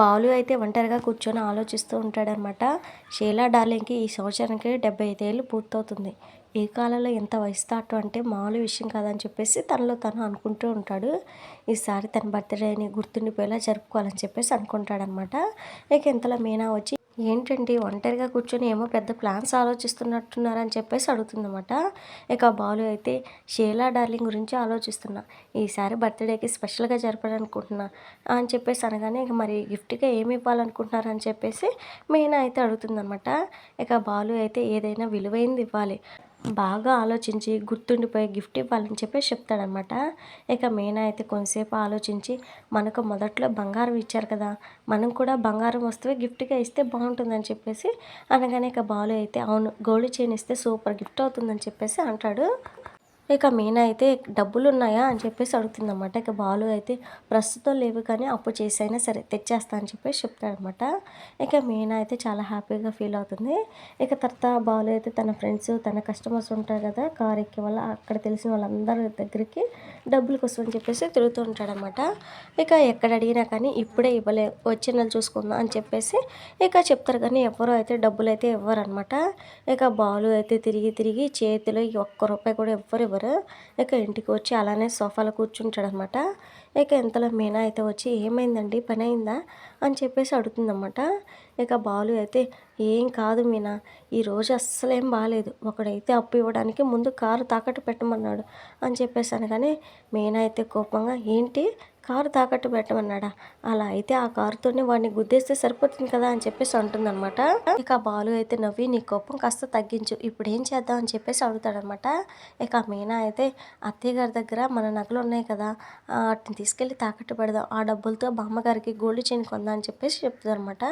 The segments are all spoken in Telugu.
బాలు అయితే ఒంటరిగా కూర్చొని ఆలోచిస్తూ ఉంటాడనమాట. షీలా డార్లింగ్కి ఈ సంవత్సరానికి డెబ్బై ఐదేళ్ళు పూర్తవుతుంది. ఈ కాలంలో ఎంత వయసు దాటు అంటే మామూలు విషయం కాదని చెప్పేసి తనలో తను అనుకుంటూ ఉంటాడు. ఈసారి తన బర్త్డేని గుర్తుండిపోయేలా జరుపుకోవాలని చెప్పేసి అనుకుంటాడనమాట. ఇక ఇంతలో మీనా వచ్చి ఏంటండి ఒంటరిగా కూర్చొని ఏమో పెద్ద ప్లాన్స్ ఆలోచిస్తున్నట్టున్నారని చెప్పేసి అడుగుతుందన్నమాట. ఇక బాలు అయితే షీలా డార్లింగ్ గురించి ఆలోచిస్తున్నా. ఈసారి బర్త్డేకి స్పెషల్గా జరపాలనుకుంటున్నా అని చెప్పేసి అనగానే ఇక మరి గిఫ్ట్గా ఏమి ఇవ్వాలనుకుంటున్నారని చెప్పేసి మీనా అయితే అడుగుతుందన్నమాట. ఇక బాలు అయితే ఏదైనా విలువైనది ఇవ్వాలి. బాగా ఆలోచించి గుర్తుండిపోయే గిఫ్ట్ ఇవ్వాలని చెప్పేసి చెప్తాడనమాట. ఇక మీనా అయితే కొంతసేపు ఆలోచించి మనకు మొదట్లో బంగారం ఇచ్చారు కదా మనం కూడా బంగారం వస్తువే గిఫ్ట్గా ఇస్తే బాగుంటుందని చెప్పేసి అనగానే ఇక బాలు అయితే అవును గోల్డ్ చైన్ ఇస్తే సూపర్ గిఫ్ట్ అవుతుందని చెప్పేసి అంటాడు. ఇక మీనా అయితే డబ్బులు ఉన్నాయా అని చెప్పేసి అడుగుతుందన్నమాట. ఇక బాలు అయితే ప్రస్తుతం లేవు కానీ అప్పు చేసైనా సరే తెచ్చేస్తా అని చెప్పేసి చెప్తాడనమాట ఇక మీనా అయితే చాలా హ్యాపీగా ఫీల్ అవుతుంది. ఇక తర్వాత బాలు అయితే తన ఫ్రెండ్స్ తన కస్టమర్స్ ఉంటారు కదా కార్ ఎక్కే వాళ్ళ అక్కడ తెలిసిన వాళ్ళందరి దగ్గరికి డబ్బుల కోసం అని చెప్పేసి తిరుగుతూ ఉంటాడనమాట ఇక ఎక్కడ అడిగినా కానీ ఇప్పుడే ఇవ్వలే వచ్చే నెల చూసుకుందాం అని చెప్పేసి ఇక చెప్తారు కానీ ఎవరు అయితే డబ్బులు అయితే ఇవ్వరనమాట ఇక బాలు అయితే తిరిగి తిరిగి చేతిలో ఒక్క రూపాయి కూడా ఎవ్వరు ఇవ్వరు ఇక ఇంటికి వచ్చి అలానే సోఫాలో కూర్చుంటాడు అనమాట ఇక ఇంతలో మీనా అయితే వచ్చి ఏమైందండి? పని అయిందా? అని చెప్పేసి అడుగుతుందన్నమాట. ఇక బాలు అయితే ఏం కాదు మీనా ఈరోజు అస్సలు ఏం బాగాలేదు ఒకడైతే అప్పు ఇవ్వడానికి ముందు కారు తాకట్టు పెట్టమన్నాడు అని చెప్పేసి అనగానే మీనా అయితే కోపంగా ఏంటి? కారు తాకట్టు పెట్టమన్నాడా? అలా అయితే ఆ కారుతోనే వాడిని గుద్దేస్తే సరిపోతుంది కదా? అని చెప్పేసి అంటుందన్నమాట. ఇక బాలు అయితే నవ్వి నీ కోపం కాస్త తగ్గించు. ఇప్పుడు ఏం చేద్దాం? అని చెప్పేసి అడుగుతాడనమాట ఇక మీనా అయితే అత్తయ్య గారి దగ్గర మన నగలు ఉన్నాయి కదా వాటిని తీసుకెళ్ళి తాకట్టు పెడదాం. ఆ డబ్బులతో బామ్మగారికి గోల్డ్ చైన్ కొందా అని చెప్పేసి చెప్తారనమాట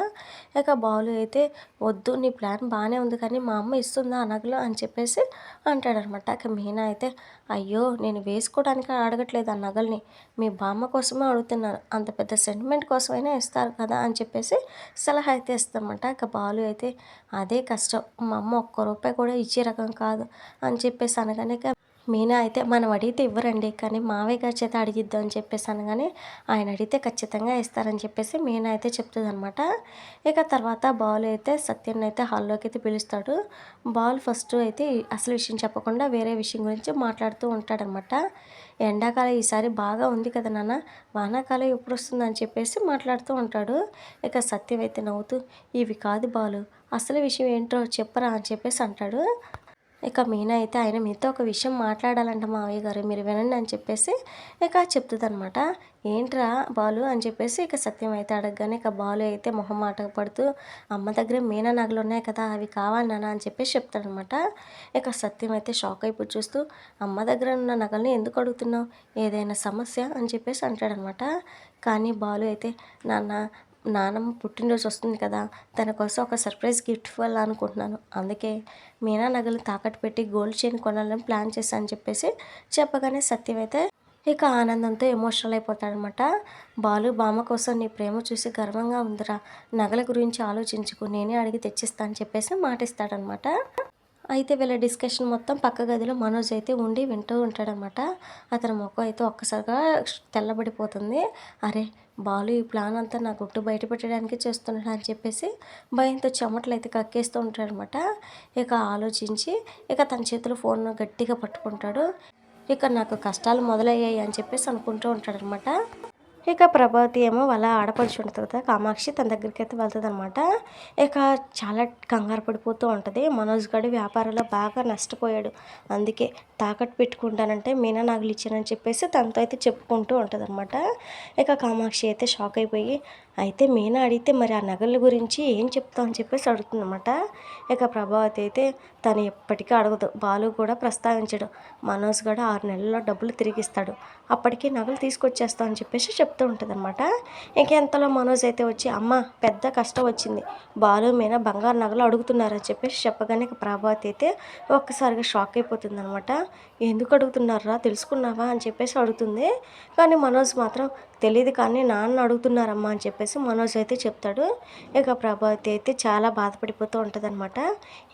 ఇక బాలు అయితే వద్దు నీ ప్లాన్ బాగానే ఉంది కానీ మా అమ్మ ఇస్తుందా ఆ నగలు అని చెప్పేసి అంటాడనమాట ఇక మీనా అయితే అయ్యో నేను వేసుకోవడానికి అడగట్లేదు ఆ నగల్ని. మీ బామ్మ కోసమే అడుగుతున్నాను. అంత పెద్ద సెంటిమెంట్ కోసమైనా ఇస్తారు కదా అని చెప్పేసి సలహా అయితే ఇస్తామంట ఇక బాలు అయితే అదే కష్టం. మా అమ్మ ఒక్క రూపాయి కూడా ఇచ్చే రకం కాదు అని చెప్పేసి అనగానే మీనా అయితే మనం అడిగితే ఇవ్వరండి కానీ మావయ్య గారి చేత అడిగిద్దాం అని చెప్పేసి అనగానే ఆయన అడిగితే ఖచ్చితంగా ఇస్తారని చెప్పేసి మీనా అయితే చెప్తుంది అనమాట ఇక తర్వాత బాల్ అయితే సత్యన్ అయితే హాల్లోకి అయితే పిలుస్తాడు. బాల్ ఫస్ట్ అయితే అసలు విషయం చెప్పకుండా వేరే విషయం గురించి మాట్లాడుతూ ఉంటాడనమాట ఎండాకాలం ఈసారి బాగా ఉంది కదా నాన్న వానాకాలం ఎప్పుడు వస్తుందని చెప్పేసి మాట్లాడుతూ ఉంటాడు. ఇక సత్యం అయితే నవ్వుతూ ఇవి కాదు బాలు అసలు విషయం ఏంటో చెప్పరా అని చెప్పేసి అంటాడు. ఇక మీనా అయితే ఆయన మీతో ఒక విషయం మాట్లాడాలంట మావయ్య గారు. మీరు వినండి అని చెప్పేసి ఇక చెప్తుంది అనమాట ఏంట్రా బాలు అని చెప్పేసి ఇక సత్యం అయితే అడగగానే ఇక బాలు అయితే మొహం మాట పడుతూ అమ్మ దగ్గర మీనా నగలు ఉన్నాయి కదా అవి కావాలి నాన్న అని చెప్పేసి చెప్తాడనమాట ఇక సత్యం అయితే షాక్ అయిపోయి చూస్తూ అమ్మ దగ్గర ఉన్న నగల్ని ఎందుకు అడుగుతున్నావు? ఏదైనా సమస్య అని చెప్పేసి అంటాడనమాట కానీ బాలు అయితే నాన్న నానమ్మ పుట్టినరోజు వస్తుంది కదా తన కోసం ఒక సర్ప్రైజ్ గిఫ్ట్ ఇవ్వాలనుకుంటున్నాను. అందుకే మీనా నగలు తాకట్టు పెట్టి గోల్డ్ చైన్ కొనాలని ప్లాన్ చేశాను చెప్పేసి చెప్పగానే సత్యం అయితే ఇక ఆనందంతో ఎమోషనల్ అయిపోతాడనమాట. బాలు బామ్మ కోసం నీ ప్రేమ చూసి గర్వంగా ఉందిరా నగల గురించి ఆలోచించుకు నేనే అడిగి తెచ్చిస్తాను చెప్పేసి మాటిస్తాడనమాట. అయితే వీళ్ళ డిస్కషన్ మొత్తం పక్క గదిలో మనోజ్ అయితే ఉండి వింటూ ఉంటాడనమాట. అతని ముఖం అయితే ఒక్కసారిగా తెల్లబడిపోతుంది. అరే బాలు ఈ ప్లాన్ అంతా నా గుట్టు బయట పెట్టడానికి చేస్తున్నాడు అని చెప్పేసి భయంతో చెమటలు అయితే కక్కేస్తూ ఉంటాడనమాట ఇక ఆలోచించి ఇక తన చేతిలో ఫోన్ గట్టిగా పట్టుకుంటాడు. ఇక నాకు కష్టాలు మొదలయ్యాయి అని చెప్పేసి అనుకుంటూ ఉంటాడనమాట ఇక ప్రభావతి ఏమో వాళ్ళ ఆడపడుచు ఉంటుంది కదా కామాక్షి తన దగ్గరికి అయితే వెళ్తుంది అనమాట ఇక చాలా కంగారు పడిపోతూ ఉంటుంది. మనోజ్ గడి వ్యాపారంలో బాగా నష్టపోయాడు. అందుకే తాకట్టు పెట్టుకుంటానంటే మీనా నాగులు ఇచ్చానని చెప్పేసి తనతో అయితే చెప్పుకుంటూ ఉంటుంది అనమాట ఇక కామాక్షి అయితే షాక్ అయిపోయి అయితే మీనా అడిగితే మరి ఆ నగల గురించి ఏం చెప్తావు అని చెప్పేసి అడుగుతుందన్నమాట. ఇక ప్రభావతి అయితే తను ఎప్పటికీ అడగదు. బాలు కూడా ప్రస్తావించడు. మనోజ్ కూడా ఆరు నెలల్లో డబ్బులు తిరిగిస్తాడు. అప్పటికి నగలు తీసుకొచ్చేస్తా అని చెప్పేసి చెప్తూ ఉంటుంది అనమాట ఇంకెంతలో మనోజ్ అయితే వచ్చి అమ్మ పెద్ద కష్టం వచ్చింది. బాలు మీనా బంగారు నగలు అడుగుతున్నారని చెప్పేసి చెప్పగానే ఇక ప్రభావతి అయితే ఒక్కసారిగా షాక్ అయిపోతుంది అనమాట ఎందుకు అడుగుతున్నారా తెలుసుకున్నావా? అని చెప్పేసి అడుగుతుంది. కానీ మనోజ్ మాత్రం తెలియదు కానీ నాన్న అడుగుతున్నారమ్మా అని చెప్పి చెప్పేసి మనోజ్ అయితే చెప్తాడు. ఇక ప్రభావతి అయితే చాలా బాధపడిపోతూ ఉంటుంది అనమాట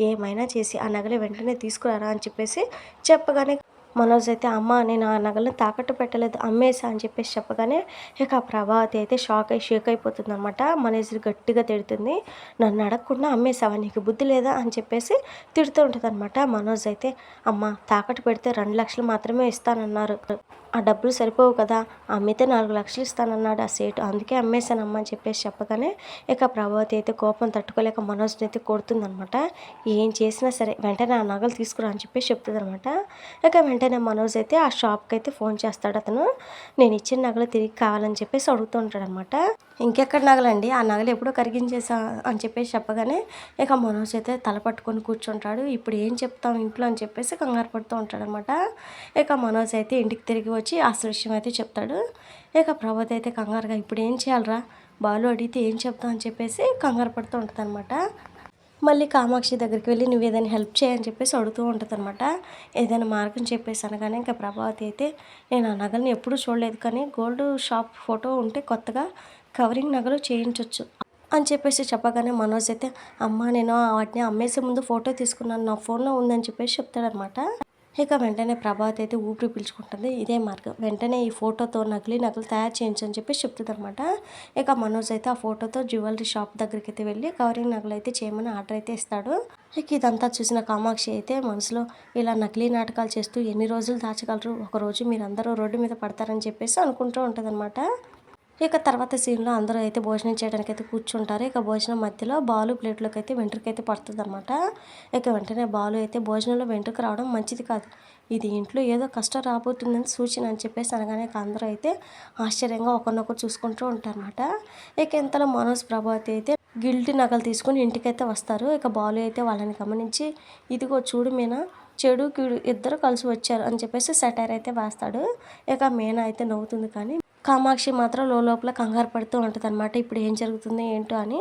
ఏమైనా చేసి ఆ నగలు వెంటనే తీసుకురారా అని చెప్పేసి చెప్పగానే మనోజ్ అయితే అమ్మ నేను ఆ నగలను తాకట్టు పెట్టలేదు అమ్మేసా అని చెప్పేసి చెప్పగానే ఇక ఆ ప్రభావతి అయితే షాక్ అయి షేక్ అయిపోతుంది అనమాట మనోజ్ గట్టిగా తిడుతుంది నన్ను అడగకుండా అమ్మేసావా? నీకు బుద్ధి లేదా? అని చెప్పేసి తిడుతూ ఉంటుంది అనమాట మనోజ్ అయితే అమ్మ తాకట్టు పెడితే రెండు లక్షలు మాత్రమే ఇస్తానన్నారు. ఆ డబ్బులు సరిపోవు కదా అమ్మితే నాలుగు లక్షలు ఇస్తానన్నాడు ఆ సేటు. అందుకే అమ్మేశానమ్మా అని చెప్పేసి చెప్పగానే ఇక ప్రభావతి అయితే కోపం తట్టుకోలేక మనోజ్ని అయితే కొడుతుందనమాట. ఏం చేసినా సరే వెంటనే ఆ నగలు తీసుకురా అని చెప్పేసి చెప్తుందనమాట. ఇక వెంటనే మనోజ్ అయితే ఆ షాప్కి అయితే ఫోన్ చేస్తాడు అతను. నేను ఇచ్చిన నగలు తిరిగి కావాలని చెప్పేసి అడుగుతూ ఉంటాడనమాట. ఇంకెక్కడ నగలండి? ఆ నగలు ఎప్పుడో కరిగించేసా అని చెప్పేసి చెప్పగానే ఇక మనోజ్ అయితే తల పట్టుకొని కూర్చుంటాడు. ఇప్పుడు ఏం చెప్తాం ఇంట్లో అని చెప్పేసి కంగారు పడుతూ ఉంటాడనమాట. ఇక మనోజ్ అయితే ఇంటికి తిరిగి వచ్చి అసలు విషయం అయితే చెప్తాడు. ఇక ప్రభాత్ అయితే కంగారుగా ఇప్పుడు ఏం చేయాలరా? బాలు అడిగితే ఏం చెప్తావు? అని చెప్పేసి కంగారు పడుతూ ఉంటుంది మళ్ళీ కామాక్షి దగ్గరికి వెళ్ళి నువ్వు ఏదైనా హెల్ప్ చేయని చెప్పేసి అడుగుతూ ఉంటుంది అనమాట ఏదైనా మార్గం చెప్పేసి అనగానే ఇంకా ప్రభావతి అయితే నేను ఆ నగల్ని ఎప్పుడూ చూడలేదు కానీ గోల్డ్ షాప్ ఫోటో ఉంటే కొత్తగా కవరింగ్ నగలు చేయించవచ్చు అని చెప్పేసి చెప్పగానే మనోజ్ అయితే అమ్మ నేను వాటిని అమ్మేసే ముందు ఫోటో తీసుకున్నాను. నా ఫోన్లో ఉందని చెప్పేసి చెప్తాడనమాట ఇక వెంటనే ప్రభావతి అయితే ఊపిరి పీల్చుకుంటుంది. ఇదే మార్గం. వెంటనే ఈ ఫోటోతో నకిలీ నగలు తయారు చేయించని చెప్పి చెప్తుంది అనమాట ఇక మనోజ్ అయితే ఆ ఫోటోతో జ్యువెలరీ షాప్ దగ్గరికి అయితే వెళ్ళి కవరింగ్ నగలు అయితే చేయమని ఆర్డర్ అయితే ఇస్తాడు. ఇక ఇదంతా చూసిన కామాక్షి అయితే మనసులో ఇలా నకిలీ నాటకాలు చేస్తూ ఎన్ని రోజులు దాచగలరు? ఒక రోజు మీరందరూ రోడ్డు మీద పడతారని చెప్పేసి అనుకుంటూ ఉంటుంది ఇక తర్వాత సీన్లో అందరూ అయితే భోజనం చేయడానికి అయితే కూర్చుంటారు. ఇక భోజనం మధ్యలో బాలు ప్లేట్లోకి అయితే వెంట్రుక అయితే పడుతుంది అనమాట ఇక వెంటనే బాలు అయితే భోజనంలో వెంట్రుక రావడం మంచిది కాదు. ఇది ఇంట్లో ఏదో కష్టం రాబోతుందని సూచన అని చెప్పేసి అనగానే అందరూ అయితే ఆశ్చర్యంగా ఒకరినొకరు చూసుకుంటూ ఉంటారనమాట ఇక ఇంతలో మనోజ్ ప్రభావతి అయితే గిల్టీ నగలు తీసుకుని ఇంటికైతే వస్తారు. ఇక బాలు అయితే వాళ్ళని గమనించి ఇదిగో చూడు మీనా చెడు కీడు ఇద్దరు కలిసి వచ్చారు అని చెప్పేసి సెటైర్ అయితే వేస్తాడు. ఇక మీనా అయితే నవ్వుతుంది కానీ కామాక్షి మాత్రం లోపల కంగారు పడుతూ ఉంటుంది అనమాట ఇప్పుడు ఏం జరుగుతుంది ఏంటో అని.